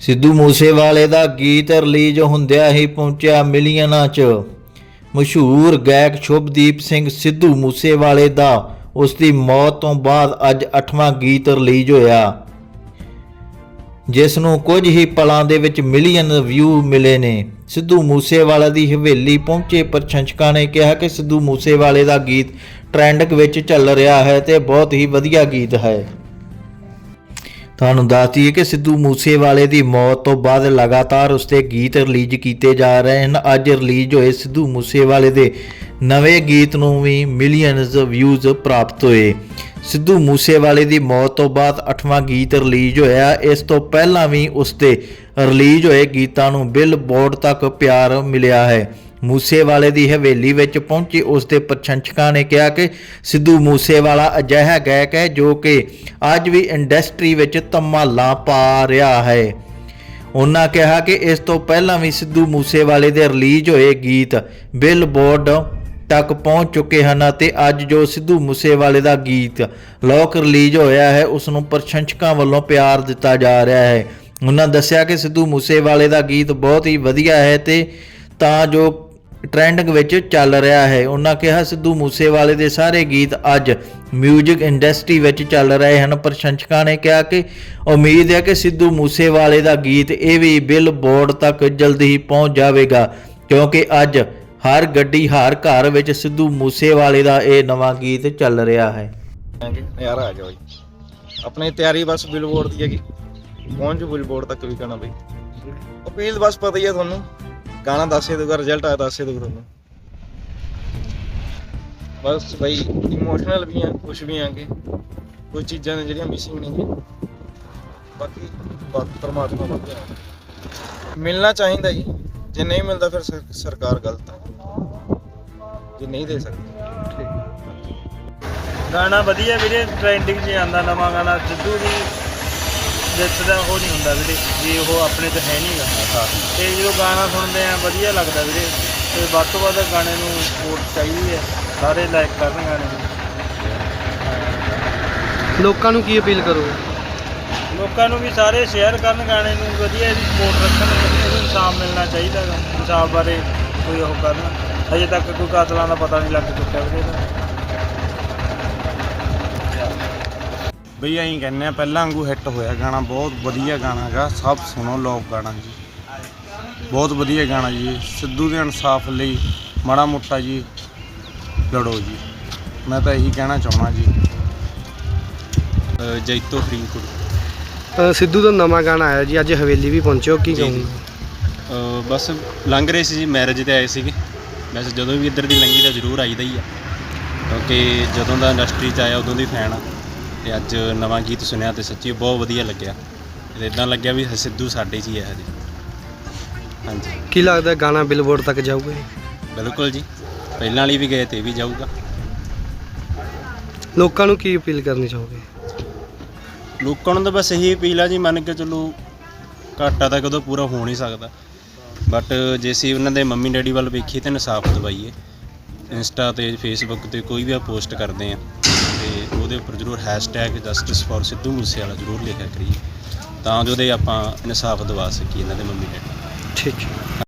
ਸਿੱਧੂ ਮੂਸੇਵਾਲੇ ਦਾ ਗੀਤ ਰਿਲੀਜ਼ ਹੁੰਦਿਆਂ ਹੀ ਪਹੁੰਚਿਆ ਮਿਲੀਅਨਾਂ 'ਚ। ਮਸ਼ਹੂਰ ਗਾਇਕ ਸ਼ੁਭਦੀਪ ਸਿੰਘ ਸਿੱਧੂ ਮੂਸੇਵਾਲੇ ਦਾ ਉਸ ਦੀ ਮੌਤ ਤੋਂ ਬਾਅਦ ਅੱਜ 8ਵਾਂ ਗੀਤ ਰਿਲੀਜ਼ ਹੋਇਆ। ਜਿਸ ਨੂੰ ਕੁਝ ਹੀ ਪਲਾਂ ਦੇ ਵਿੱਚ ਮਿਲੀਅਨ ਵਿਊ ਮਿਲੇ ਨੇ। ਸਿੱਧੂ ਮੂਸੇਵਾਲਾ ਦੀ ਹਵੇਲੀ ਪਹੁੰਚੇ ਪ੍ਰਸ਼ੰਸਕਾਂ ਨੇ ਕਿਹਾ ਕਿ ਸਿੱਧੂ ਮੂਸੇਵਾਲੇ ਦਾ ਗੀਤ ਟ੍ਰੈਂਡਿੰਗ ਵਿੱਚ ਚੱਲ ਰਿਹਾ ਹੈ ਤੇ ਬਹੁਤ ਹੀ ਵਧੀਆ ਗੀਤ ਹੈ। ਤੁਹਾਨੂੰ ਦੱਸ ਦਈਏ ਕਿ ਸਿੱਧੂ ਮੂਸੇਵਾਲੇ ਦੀ ਮੌਤ ਤੋਂ ਬਾਅਦ ਲਗਾਤਾਰ ਉਸਦੇ ਗੀਤ ਰਿਲੀਜ਼ ਕੀਤੇ ਜਾ ਰਹੇ ਹਨ। ਅੱਜ ਰਿਲੀਜ਼ ਹੋਏ ਸਿੱਧੂ ਮੂਸੇਵਾਲੇ ਦੇ ਨਵੇਂ ਗੀਤ ਨੂੰ ਵੀ ਮਿਲੀਅਨਸ ਵਿਊਜ਼ ਪ੍ਰਾਪਤ ਹੋਏ। ਸਿੱਧੂ ਮੂਸੇਵਾਲੇ ਦੀ ਮੌਤ ਤੋਂ ਬਾਅਦ 8ਵਾਂ ਗੀਤ ਰਿਲੀਜ਼ ਹੋਇਆ। ਇਸ ਤੋਂ ਪਹਿਲਾਂ ਵੀ ਉਸਦੇ ਰਿਲੀਜ਼ ਹੋਏ ਗੀਤਾਂ ਨੂੰ ਬਿਲਬੋਰਡ ਤੱਕ ਪਿਆਰ ਮਿਲਿਆ ਹੈ। ਮੂਸੇਵਾਲੇ ਦੀ ਹਵੇਲੀ ਵਿੱਚ ਪਹੁੰਚੇ, ਉਸ ਦੇ ਪ੍ਰਸ਼ੰਸਕਾਂ ਨੇ ਕਿਹਾ ਕਿ ਸਿੱਧੂ ਮੂਸੇਵਾਲਾ ਅਜਿਹਾ ਗਾਇਕ ਹੈ ਜੋ ਕਿ ਅੱਜ ਵੀ ਇੰਡਸਟਰੀ ਵਿੱਚ ਧਮਾਲਾਂ ਪਾ ਰਿਹਾ ਹੈ। ਉਹਨਾਂ ਕਿਹਾ ਕਿ ਇਸ ਤੋਂ ਪਹਿਲਾਂ ਵੀ ਸਿੱਧੂ ਮੂਸੇਵਾਲੇ ਦੇ ਰਿਲੀਜ਼ ਹੋਏ ਗੀਤ ਬਿਲਬੋਰਡ ਤੱਕ ਪਹੁੰਚ ਚੁੱਕੇ ਹਨ ਅਤੇ ਅੱਜ ਜੋ ਸਿੱਧੂ ਮੂਸੇਵਾਲੇ ਦਾ ਗੀਤ ਲੋਕ ਰਿਲੀਜ਼ ਹੋਇਆ ਹੈ, ਉਸ ਨੂੰ ਪ੍ਰਸ਼ੰਸਕਾਂ ਵੱਲੋਂ ਪਿਆਰ ਦਿੱਤਾ ਜਾ ਰਿਹਾ ਹੈ। ਉਹਨਾਂ ਦੱਸਿਆ ਕਿ ਸਿੱਧੂ ਮੂਸੇਵਾਲੇ ਦਾ ਗੀਤ ਬਹੁਤ ਹੀ ਵਧੀਆ ਹੈ ਤੇ ਤਾਂ ਜੋ ਟ੍ਰੈਂਡਿੰਗ ਵਿੱਚ ਚੱਲ ਰਿਹਾ ਹੈ। ਉਹਨਾਂ ਕਿਹਾ, ਸਿੱਧੂ ਮੂਸੇਵਾਲੇ ਦੇ ਸਾਰੇ ਗੀਤ ਅੱਜ 뮤직 ਇੰਡਸਟਰੀ ਵਿੱਚ ਚੱਲ ਰਹੇ ਹਨ। ਪ੍ਰਸ਼ੰਸਕਾਂ ਨੇ ਕਿਹਾ ਕਿ ਉਮੀਦ ਹੈ ਕਿ ਸਿੱਧੂ ਮੂਸੇਵਾਲੇ ਦਾ ਗੀਤ ਇਹ ਵੀ ਬਿਲਬੋਰਡ ਤੱਕ ਜਲਦੀ ਹੀ ਪਹੁੰਚ ਜਾਵੇਗਾ, ਕਿਉਂਕਿ ਅੱਜ ਹਰ ਗੱਡੀ, ਹਰ ਘਰ ਵਿੱਚ ਸਿੱਧੂ ਮੂਸੇਵਾਲੇ ਦਾ ਇਹ ਨਵਾਂ ਗੀਤ ਚੱਲ ਰਿਹਾ ਹੈ। ਯਾਰ ਆ ਗਿਆ ਬਈ ਤਿਆਰੀ ਬਸ ਬਿਲਬੋਰਡ ਦੀ ਹੈਗੀ। ਪਹੁੰਚ ਬਿਲਬੋਰਡ ਤੱਕ ਵੀ ਕਰਨਾ ਬਈ। ਅਪੀਲ ਬਸ ਪਤਾ ਹੀ ਹੈ ਤੁਹਾਨੂੰ। ਗਾਣਾ ਦੱਸੇ ਦੂਗਾ ਰਿਜ਼ਲਟ ਆ ਦੱਸੇ ਦੂਗਾ ਤੁਹਾਨੂੰ। ਬਸ ਬਈ ਇਮੋਸ਼ਨਲ ਵੀ ਆ ਕੁਝ ਵੀ ਆਂਗੇ ਕੋਈ ਚੀਜ਼ਾਂ ਨੇ ਜਿਹੜੀਆਂ ਮਿਸਿੰਗ ਨੇ ਬਾਕੀ ਬਾਤ ਪਰਮਾਤਮਾ ਵਧੀਆ ਮਿਲਣਾ ਚਾਹੀਦਾ ਜੀ। ਜੇ ਨਹੀਂ ਮਿਲਦਾ ਫਿਰ ਸਰਕਾਰ ਗਲਤ ਆ। ਜੇ ਨਹੀਂ ਦੇ ਸਕਦੀ। ਗਾਣਾ ਵਧੀਆ ਵੀਰੇ ਟ੍ਰੈਂਡਿੰਗ 'ਚ ਆਂਦਾ ਨਵਾਂ ਗਾਣਾ। ਸਿੱਧੂ ਜੀ ਜਿੱਤ ਦਾ ਉਹ ਨਹੀਂ ਹੁੰਦਾ ਵੀਰੇ ਵੀ ਉਹ ਆਪਣੇ ਤੇ ਹੈ ਨਹੀਂਗਾ ਤੇ। ਜਦੋਂ ਗਾਣਾ ਸੁਣਦੇ ਆ ਵਧੀਆ ਲੱਗਦਾ ਵੀਰੇ। ਤੇ ਵੱਧ ਤੋਂ ਵੱਧ ਗਾਣੇ ਨੂੰ ਸਪੋਰਟ ਚਾਹੀਦੀ ਹੈ ਸਾਰੇ ਲਾਈਕ ਕਰਨ ਗਾਣੇ ਨੂੰ। ਲੋਕਾਂ ਨੂੰ ਕੀ ਅਪੀਲ ਕਰੋ? ਲੋਕਾਂ ਨੂੰ ਵੀ ਸਾਰੇ ਸ਼ੇਅਰ ਕਰਨ ਗਾਣੇ ਨੂੰ ਵਧੀਆ ਇਹਦੀ ਸਪੋਰਟ ਰੱਖਣ ਇਹਨੂੰ ਇਨਸਾਫ ਮਿਲਣਾ ਚਾਹੀਦਾ ਗਾ। ਇਨਸਾਫ ਬਾਰੇ ਕੋਈ ਉਹ ਕਰਨ। ਅਜੇ ਤੱਕ ਕੋਈ ਕਾਤਲਾਂ ਦਾ ਪਤਾ ਨਹੀਂ ਲੱਗ ਚੁੱਕਿਆ ਵੀਰੇ ਬਈ ਐਂ ਕਹਿੰਦੇ ਆ ਪਹਿਲਾਂ ਵਾਂਗੂ ਹਿੱਟ ਹੋਇਆ ਗਾਣਾ ਬਹੁਤ ਵਧੀਆ ਗਾਣਾ ਹੈਗਾ ਸਭ ਸੁਣੋ ਲੋਕ ਗਾਣਾ ਜੀ। ਬਹੁਤ ਵਧੀਆ ਗਾਣਾ ਜੀ ਸਿੱਧੂ ਦੇ ਇਨਸਾਫ ਲਈ ਮਾੜਾ ਮੋਟਾ ਜੀ ਲੜੋ ਜੀ। ਮੈਂ ਤਾਂ ਇਹੀ ਕਹਿਣਾ ਚਾਹਣਾ ਜੀ। ਜੈਤੋ ਫਰੀਦਕੋਟ। ਅ, ਸਿੱਧੂ ਦਾ ਨਵਾਂ ਗਾਣਾ ਆਇਆ ਜੀ ਅੱਜ ਹਵੇਲੀ ਵੀ ਪਹੁੰਚੇ ਹੋ ਕੀ ਜੀ। ਅਹ ਬਸ ਲੰਘ ਰਹੇ ਸੀ ਜੀ ਮੈਰਿਜ ਤੇ ਆਏ ਸੀਗੇ। ਵੈਸੇ ਜਦੋਂ ਵੀ ਇੱਧਰ ਦੀ ਲੰਘੀ ਤਾਂ ਜ਼ਰੂਰ ਆਈਦਾ ਹੀ ਆ। ਕਿਉਂਕਿ ਜਦੋਂ ਦਾ ਇੰਡਸਟਰੀ 'ਚ ਆਇਆ ਉਦੋਂ ਦੀ ਫੈਨ ਆ। ਤੇ ਅੱਜ ਨਵਾਂ ਗੀਤ ਸੁਣਿਆ ਤੇ ਸੱਚੀ ਬਹੁਤ ਵਧੀਆ ਲੱਗਿਆ। ਤੇ ਇਦਾਂ ਲੱਗਿਆ ਵੀ ਸਿੱਧੂ ਸਾਡੇ 'ਚ ਹੀ ਹੈ ਹਜੇ। ਹਾਂਜੀ। ਕੀ ਲੱਗਦਾ ਗਾਣਾ ਬਿਲਬੋਰਡ ਤੱਕ ਜਾਊਗਾ ਬਿਲਕੁਲ ਜੀ। ਪਹਿਲਾਂ ਵਾਲੀ ਵੀ ਗਏ ਤੇ ਇਹ ਵੀ ਜਾਊਗਾ। ਲੋਕਾਂ ਨੂੰ ਕੀ ਅਪੀਲ ਕਰਨੀ ਚਾਹੋਗੇ? ਲੋਕਾਂ ਨੂੰ ਤਾਂ ਬਸ ਇਹੀ ਅਪੀਲ ਆ ਜੀ ਮੰਨ ਕੇ ਚੱਲੋ ਘਾਟਾ ਤਾਂ ਕਦੋਂ ਪੂਰਾ ਹੋ ਨਹੀਂ ਸਕਦਾ। ਬਟ ਜੇ ਅਸੀਂ ਉਹਨਾਂ ਦੇ ਮੰਮੀ ਡੈਡੀ ਵੱਲ ਵੇਖੀਏ ਤਾਂ ਇਨਸਾਫ ਦਵਾਈਏ। ਇੰਸਟਾ ਤੇ ਫੇਸਬੁੱਕ ਤੇ ਕੋਈ ਵੀ ਆ ਪੋਸਟ ਕਰਦੇ ਆ। ਉਹਦੇ ਉੱਪਰ ਜ਼ਰੂਰ hashtag justice for Sidhu Moosewala ਜ਼ਰੂਰ ਲਿਖਿਆ ਕਰੀਏ, ਤਾਂ ਜੋ ਦੇ ਆਪਾਂ ਇਨਸਾਫ ਦਿਵਾ ਸਕੀਏ ਇਹਨਾਂ ਦੇ ਮੰਮੀ ਡੈਡੀ ਠੀਕ ਹੈ।